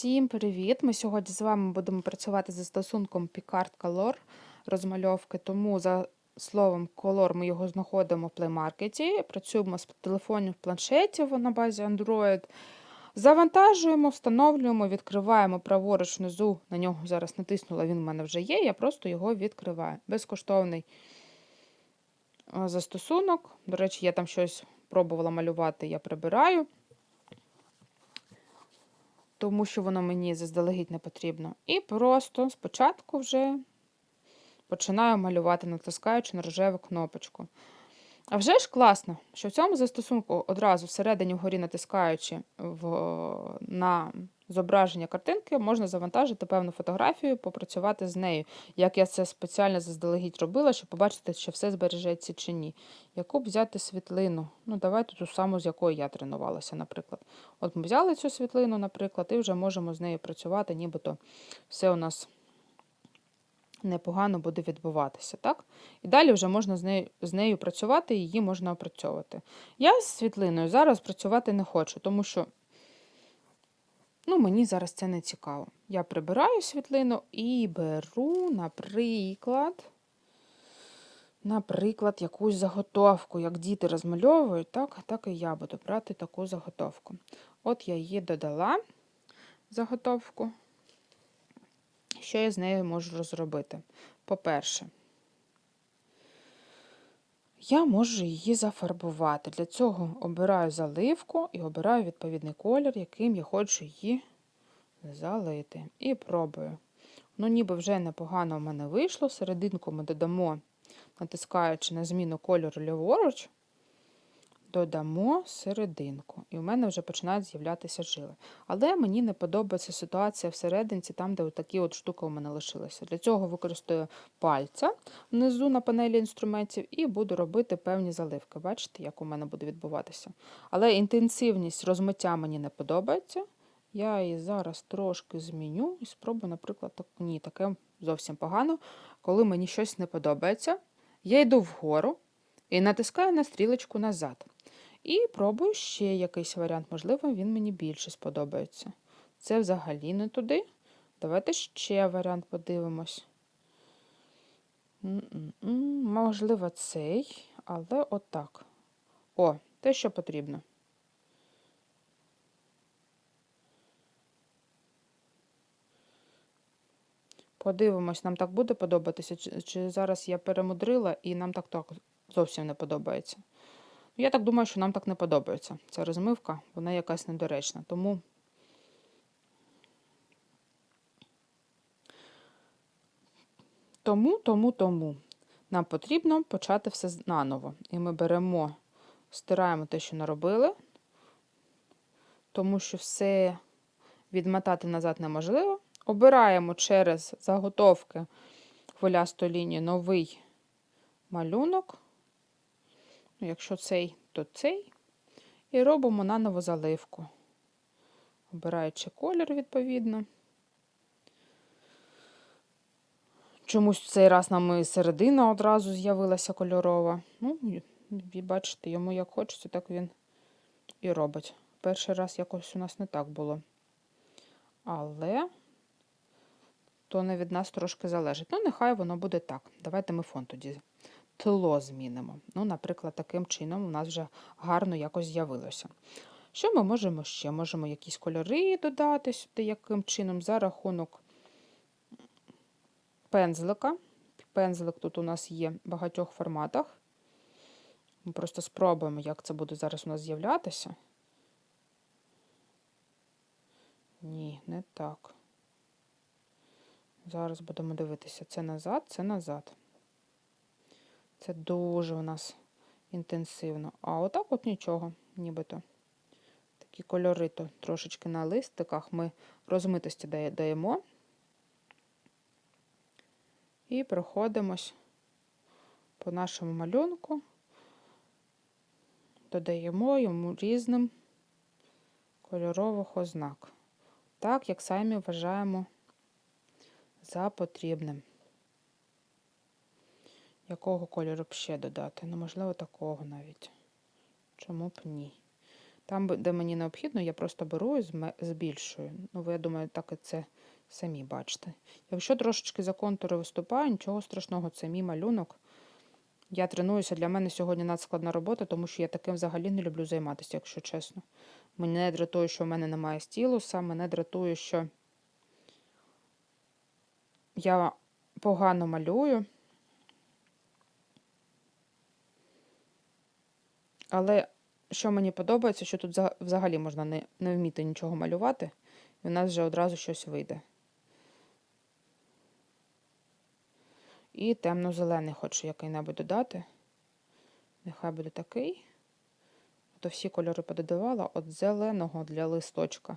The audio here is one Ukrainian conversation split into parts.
Всім привіт! Ми сьогодні з вами будемо працювати зі застосунком Picard Color розмальовки. Тому за словом Color ми його знаходимо в Play Market. Працюємо з телефонів в планшеті на базі Android. Завантажуємо, встановлюємо, відкриваємо праворуч внизу. На нього зараз натиснула, він в мене вже є. Я просто його відкриваю. Безкоштовний е, застосунок. До речі, я там щось пробувала малювати, я прибираю тому що воно мені заздалегідь не потрібно. І просто спочатку вже починаю малювати, натискаючи на рожеву кнопочку. А вже ж класно, що в цьому застосунку одразу всередині вгорі натискаючи в, на зображення картинки, можна завантажити певну фотографію, попрацювати з нею. Як я це спеціально заздалегідь робила, щоб побачити, чи все збережеться чи ні. Яку б взяти світлину? Ну, давайте ту саму, з якою я тренувалася, наприклад. От ми взяли цю світлину, наприклад, і вже можемо з нею працювати, нібито все у нас непогано буде відбуватися. так? І далі вже можна з нею з нею працювати, її можна опрацьовувати. Я з світлиною зараз працювати не хочу, тому що ну, мені зараз це не цікаво. Я прибираю світлину і беру, наприклад, наприклад, якусь заготовку. Як діти розмальовують, так, так і я буду брати таку заготовку. От я її додала заготовку. Що я з нею можу розробити? По-перше, я можу її зафарбувати. Для цього обираю заливку і обираю відповідний колір, яким я хочу її залити. І пробую. Ну, ніби вже непогано в мене вийшло. Серединку ми додамо, натискаючи на зміну кольору ліворуч, додамо серединку. І в мене вже починають з'являтися жили. Але мені не подобається ситуація всерединці, там, де такі от штуки у мене лишилися. Для цього використаю пальця внизу на панелі інструментів і буду робити певні заливки. Бачите, як у мене буде відбуватися. Але інтенсивність розмиття мені не подобається. Я її зараз трошки зміню і спробую, наприклад, так, ні, таке зовсім погано. Коли мені щось не подобається, я йду вгору і натискаю на стрілочку назад. І пробую ще якийсь варіант, можливо, він мені більше сподобається. Це взагалі не туди. Давайте ще варіант подивимось. Можливо, цей, але отак. О, те, що потрібно. Подивимось, нам так буде подобатися, чи, зараз я перемудрила і нам так так зовсім не подобається. Я так думаю, що нам так не подобається. Ця розмивка, вона якась недоречна. Тому тому, тому, тому нам потрібно почати все наново. І ми беремо, стираємо те, що наробили, тому що все відмотати назад неможливо. Обираємо через заготовки хвилястої лінії новий малюнок. Ну, Якщо цей, то цей. І робимо наново заливку, обираючи колір, відповідно. Чомусь цей раз нам і середина одразу з'явилася кольорова. Ну, і бачите, йому як хочеться, так він і робить. Перший раз якось у нас не так було. Але то не від нас трошки залежить. Ну, нехай воно буде так. Давайте ми фон тоді тло змінимо. Ну, Наприклад, таким чином у нас вже гарно якось з'явилося. Що ми можемо ще? Можемо якісь кольори додати сюди, яким чином, за рахунок пензлика. Пензлик тут у нас є в багатьох форматах. Ми просто спробуємо, як це буде зараз у нас з'являтися. Ні, не так. Зараз будемо дивитися, це назад, це назад. Це дуже у нас інтенсивно. А отак от нічого, нібито. Такі кольори то трошечки на листиках ми розмитості даємо. І проходимось по нашому малюнку, додаємо йому різним кольорових ознак. Так, як самі вважаємо за потрібним. Якого кольору б ще додати? Ну, можливо, такого навіть. Чому б ні? Там, де мені необхідно, я просто беру і збільшую. Ну, ви, я думаю, так і це самі бачите. Якщо трошечки за контури виступає, нічого страшного, це мій малюнок. Я тренуюся, для мене сьогодні надскладна робота, тому що я таким взагалі не люблю займатися, якщо чесно. Мене дратує, що в мене немає стілуса, мене дратує, що я погано малюю. Але що мені подобається, що тут взагалі можна не, не вміти нічого малювати, і у нас вже одразу щось вийде. І темно-зелений хочу який-небудь додати. Нехай буде такий. То всі кольори пододавала от зеленого для листочка.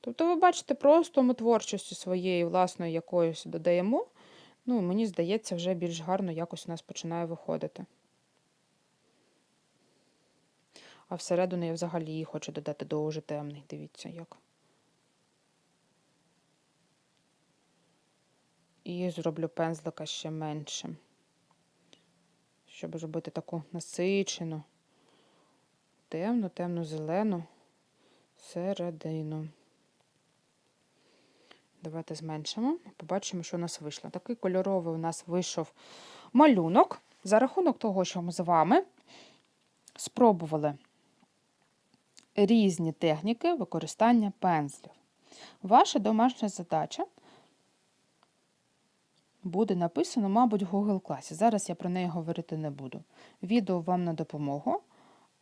Тобто, ви бачите, просто ми творчості своєї власної якоїсь додаємо. Ну, мені здається, вже більш гарно якось у нас починає виходити. А всередину я взагалі хочу додати дуже темний. Дивіться, як. І зроблю пензлика ще меншим. Щоб зробити таку насичену, темну, темно-зелену середину. Давайте зменшимо, побачимо, що у нас вийшло. Такий кольоровий у нас вийшов малюнок. За рахунок того, що ми з вами спробували різні техніки використання пензлів. Ваша домашня задача буде написано, мабуть, в Google класі. Зараз я про неї говорити не буду. Відео вам на допомогу,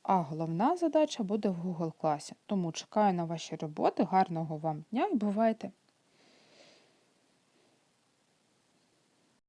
а головна задача буде в Google класі. Тому чекаю на ваші роботи. Гарного вам дня і бувайте!